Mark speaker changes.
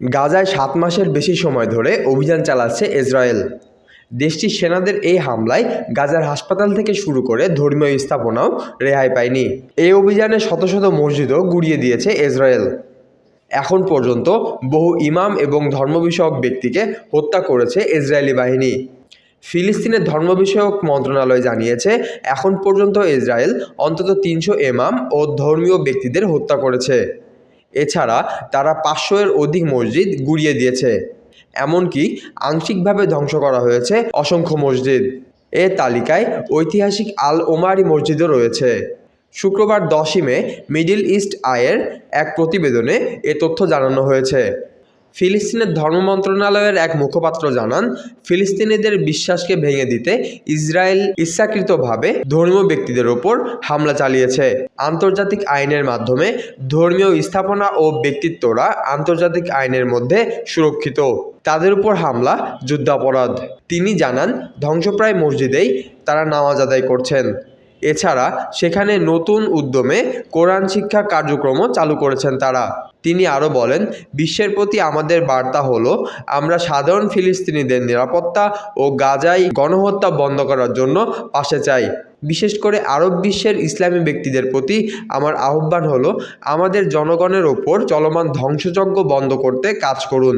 Speaker 1: গাজায় সাত মাসের বেশি সময় ধরে অভিযান চালাচ্ছে ইসরায়েল। দেশটির সেনাদের এই হামলায় গাজার হাসপাতাল থেকে শুরু করে ধর্মীয় স্থাপনাও রেহাই পায়নি। এই অভিযানে শত শত মসজিদও গুড়িয়ে দিয়েছে ইসরায়েল। এখন পর্যন্ত বহু ইমাম এবং ধর্মবিষয়ক ব্যক্তিকে হত্যা করেছে ইসরায়েলি বাহিনী। ফিলিস্তিনের ধর্ম বিষয়ক মন্ত্রণালয় জানিয়েছে, এখন পর্যন্ত ইসরায়েল অন্তত তিনশো ইমাম ও ধর্মীয় ব্যক্তিদের হত্যা করেছে। এছাড়া তারা পাঁচশো এর অধিক মসজিদ গুড়িয়ে দিয়েছে। এমনকি আংশিকভাবে ধ্বংস করা হয়েছে অসংখ্য মসজিদ। এ তালিকায় ঐতিহাসিক আল ওমারি মসজিদও রয়েছে। শুক্রবার দশই মে মিডিল ইস্ট আয়ের এক প্রতিবেদনে এ তথ্য জানানো হয়েছে। ফিলিস্তিনের ধর্ম মন্ত্রণালয়ের এক মুখপাত্র জানান, ফিলিস্তিনিদের বিশ্বাসকে ভেঙে দিতে ইসরায়েল ইচ্ছাকৃতভাবে ধর্মীয় ব্যক্তিদের ওপর হামলা চালিয়েছে। আন্তর্জাতিক আইনের মাধ্যমে ধর্মীয় স্থাপনা ও ব্যক্তিত্বরা আন্তর্জাতিক আইনের মধ্যে সুরক্ষিত। তাদের উপর হামলা, যুদ্ধাপরাধ। তিনি জানান, ধ্বংসপ্রায় মসজিদেই তারা নামাজ আদায় করছেন। এছাড়া সেখানে নতুন উদ্যমে কোরআন শিক্ষা কার্যক্রমও চালু করেছেন তারা। তিনি আরও বলেন, বিশ্বের প্রতি আমাদের বার্তা হলো, আমরা সাধারণ ফিলিস্তিনিদের নিরাপত্তা ও গাজায় গণহত্যা বন্ধ করার জন্য পাশে চাই। বিশেষ করে আরব বিশ্বের ইসলামী ব্যক্তিদের প্রতি আমার আহ্বান হলো, আমাদের জনগণের ওপর চলমান ধ্বংসযজ্ঞ বন্ধ করতে কাজ করুন।